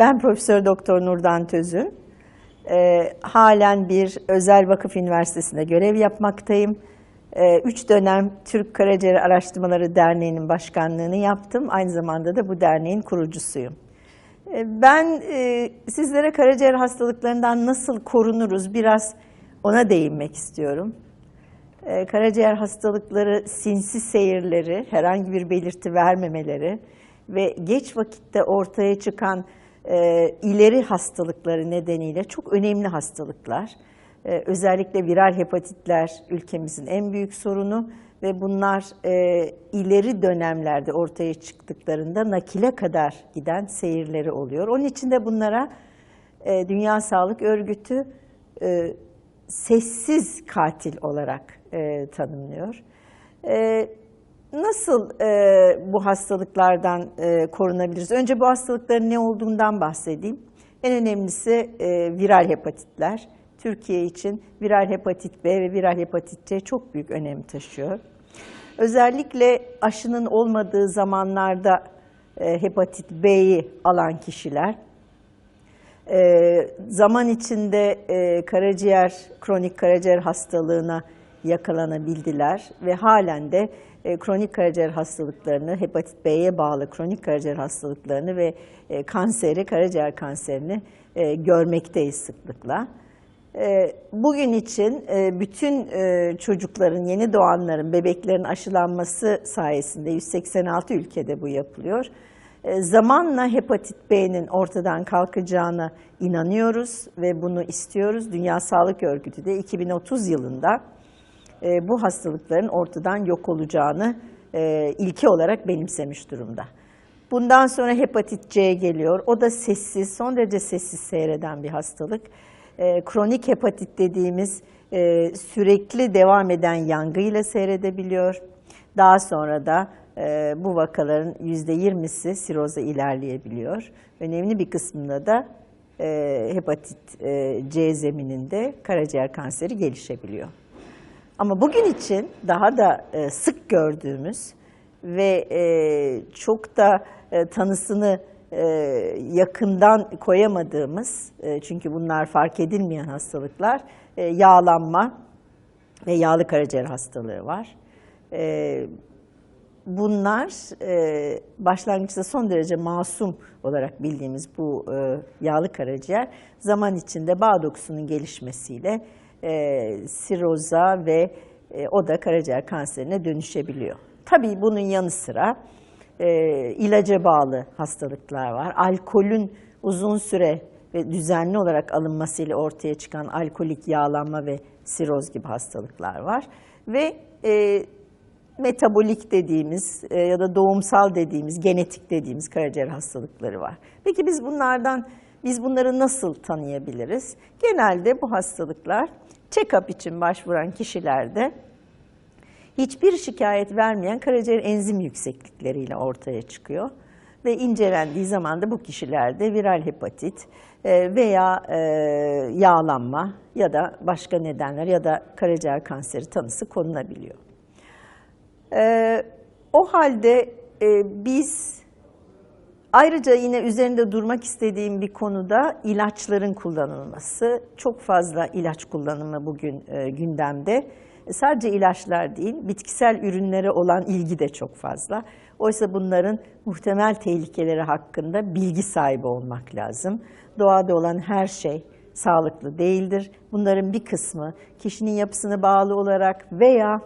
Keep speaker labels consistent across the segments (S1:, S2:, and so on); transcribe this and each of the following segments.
S1: Ben Profesör Doktor Nurdan Tözün. Ee, halen bir özel vakıf üniversitesinde görev yapmaktayım. Ee, üç dönem Türk Karaciğer Araştırmaları Derneği'nin başkanlığını yaptım. Aynı zamanda da bu derneğin kurucusuyum. Ee, ben e, sizlere karaciğer hastalıklarından nasıl korunuruz biraz ona değinmek istiyorum. Ee, karaciğer hastalıkları sinsi seyirleri, herhangi bir belirti vermemeleri ve geç vakitte ortaya çıkan e, ileri hastalıkları nedeniyle çok önemli hastalıklar. E, özellikle viral hepatitler ülkemizin en büyük sorunu ve bunlar e, ileri dönemlerde ortaya çıktıklarında nakile kadar giden seyirleri oluyor. Onun için de bunlara e, Dünya Sağlık Örgütü e, sessiz katil olarak e, tanımlıyor. E, nasıl e, bu hastalıklardan e, korunabiliriz? Önce bu hastalıkların ne olduğundan bahsedeyim. En önemlisi e, viral hepatitler. Türkiye için viral hepatit B ve viral hepatit C çok büyük önem taşıyor. Özellikle aşının olmadığı zamanlarda e, hepatit B'yi alan kişiler e, zaman içinde e, karaciğer, kronik karaciğer hastalığına yakalanabildiler ve halen de e, kronik karaciğer hastalıklarını, hepatit B'ye bağlı kronik karaciğer hastalıklarını ve e, kanseri, karaciğer kanserini e, görmekteyiz sıklıkla. E, bugün için bütün çocukların, yeni doğanların, bebeklerin aşılanması sayesinde 186 ülkede bu yapılıyor. Zamanla hepatit B'nin ortadan kalkacağına inanıyoruz ve bunu istiyoruz. Dünya Sağlık Örgütü de 2030 yılında e, bu hastalıkların ortadan yok olacağını e, ilke olarak benimsemiş durumda. Bundan sonra hepatit C geliyor. O da sessiz, son derece sessiz seyreden bir hastalık. E, kronik hepatit dediğimiz e, sürekli devam eden yangıyla seyredebiliyor. Daha sonra da e, bu vakaların %20'si siroza ilerleyebiliyor. Önemli bir kısmında da e, hepatit e, C zemininde karaciğer kanseri gelişebiliyor. Ama bugün için daha da e, sık gördüğümüz ve e, çok da e, tanısını e, yakından koyamadığımız, e, çünkü bunlar fark edilmeyen hastalıklar, e, yağlanma ve yağlı karaciğer hastalığı var. E, bunlar e, başlangıçta son derece masum olarak bildiğimiz bu e, yağlı karaciğer zaman içinde bağ dokusunun gelişmesiyle e, siroza ve e, o da karaciğer kanserine dönüşebiliyor. Tabii bunun yanı sıra e, ilaca bağlı hastalıklar var. Alkolün uzun süre ve düzenli olarak alınmasıyla ortaya çıkan alkolik yağlanma ve siroz gibi hastalıklar var. Ve e, metabolik dediğimiz e, ya da doğumsal dediğimiz, genetik dediğimiz karaciğer hastalıkları var. Peki biz bunlardan, biz bunları nasıl tanıyabiliriz? Genelde bu hastalıklar check-up için başvuran kişilerde hiçbir şikayet vermeyen karaciğer enzim yükseklikleriyle ortaya çıkıyor. Ve incelendiği zaman da bu kişilerde viral hepatit e, veya e, yağlanma ya da başka nedenler ya da karaciğer kanseri tanısı konulabiliyor. Ee, o halde e, biz ayrıca yine üzerinde durmak istediğim bir konuda ilaçların kullanılması. Çok fazla ilaç kullanımı bugün e, gündemde. Sadece ilaçlar değil, bitkisel ürünlere olan ilgi de çok fazla. Oysa bunların muhtemel tehlikeleri hakkında bilgi sahibi olmak lazım. Doğada olan her şey sağlıklı değildir. Bunların bir kısmı kişinin yapısına bağlı olarak veya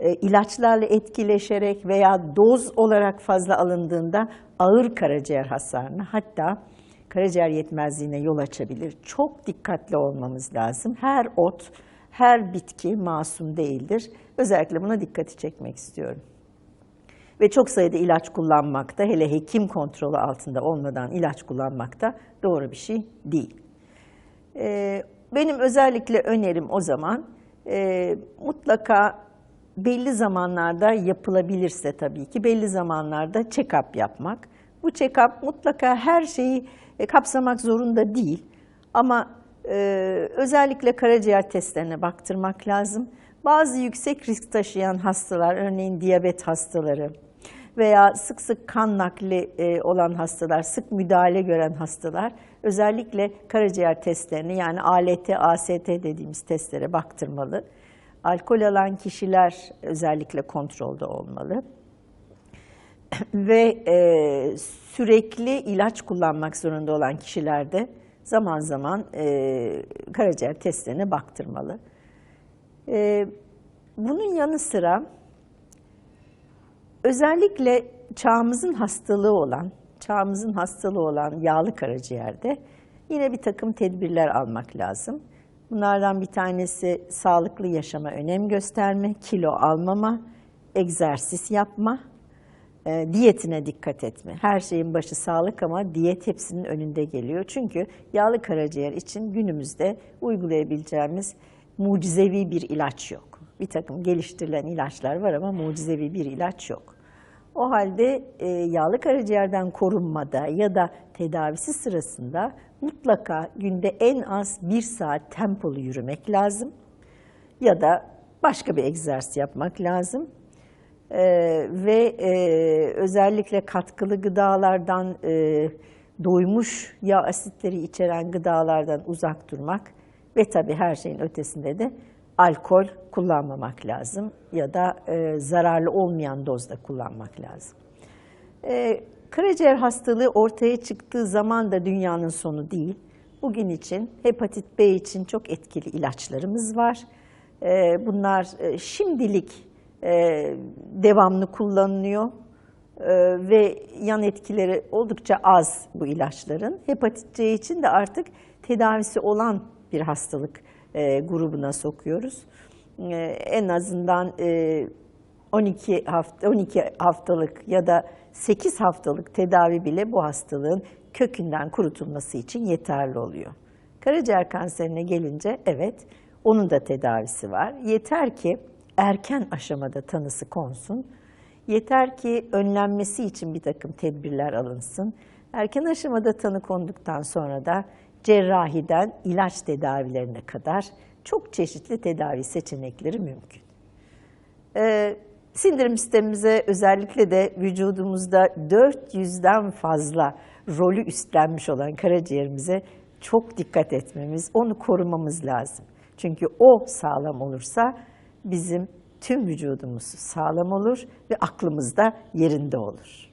S1: e, ilaçlarla etkileşerek veya doz olarak fazla alındığında ağır karaciğer hasarına hatta karaciğer yetmezliğine yol açabilir. Çok dikkatli olmamız lazım. Her ot, her bitki masum değildir. Özellikle buna dikkati çekmek istiyorum. Ve çok sayıda ilaç kullanmakta, hele hekim kontrolü altında olmadan ilaç kullanmakta doğru bir şey değil. E, benim özellikle önerim o zaman e, mutlaka belli zamanlarda yapılabilirse tabii ki belli zamanlarda check-up yapmak. Bu check-up mutlaka her şeyi e, kapsamak zorunda değil. Ama e, özellikle karaciğer testlerine baktırmak lazım. Bazı yüksek risk taşıyan hastalar, örneğin diyabet hastaları veya sık sık kan nakli e, olan hastalar, sık müdahale gören hastalar özellikle karaciğer testlerini yani ALT, AST dediğimiz testlere baktırmalı. Alkol alan kişiler özellikle kontrolde olmalı ve e, sürekli ilaç kullanmak zorunda olan kişilerde zaman zaman e, karaciğer testlerine baktırmalı. E, bunun yanı sıra özellikle çağımızın hastalığı olan, çağımızın hastalığı olan yağlı karaciğerde yine bir takım tedbirler almak lazım. Bunlardan bir tanesi sağlıklı yaşama önem gösterme, kilo almama, egzersiz yapma, e, diyetine dikkat etme. Her şeyin başı sağlık ama diyet hepsinin önünde geliyor. Çünkü yağlı karaciğer için günümüzde uygulayabileceğimiz mucizevi bir ilaç yok. Bir takım geliştirilen ilaçlar var ama mucizevi bir ilaç yok. O halde e, yağlı karaciğerden korunmada ya da tedavisi sırasında mutlaka günde en az bir saat tempolu yürümek lazım. Ya da başka bir egzersiz yapmak lazım. Ee, ve e, özellikle katkılı gıdalardan, e, doymuş yağ asitleri içeren gıdalardan uzak durmak ve tabii her şeyin ötesinde de alkol kullanmamak lazım ya da e, zararlı olmayan dozda kullanmak lazım. E, karaciğer hastalığı ortaya çıktığı zaman da dünyanın sonu değil. Bugün için hepatit B için çok etkili ilaçlarımız var. E, bunlar e, şimdilik e, devamlı kullanılıyor e, ve yan etkileri oldukça az bu ilaçların. Hepatit C için de artık tedavisi olan bir hastalık e, grubuna sokuyoruz. E, en azından 12 hafta 12 haftalık ya da 8 haftalık tedavi bile bu hastalığın kökünden kurutulması için yeterli oluyor. Karaciğer kanserine gelince evet onun da tedavisi var. Yeter ki erken aşamada tanısı konsun. Yeter ki önlenmesi için bir takım tedbirler alınsın. Erken aşamada tanı konduktan sonra da cerrahiden ilaç tedavilerine kadar çok çeşitli tedavi seçenekleri mümkün. Ee, sindirim sistemimize özellikle de vücudumuzda 400'den fazla rolü üstlenmiş olan karaciğerimize çok dikkat etmemiz, onu korumamız lazım. Çünkü o sağlam olursa bizim tüm vücudumuz sağlam olur ve aklımız da yerinde olur.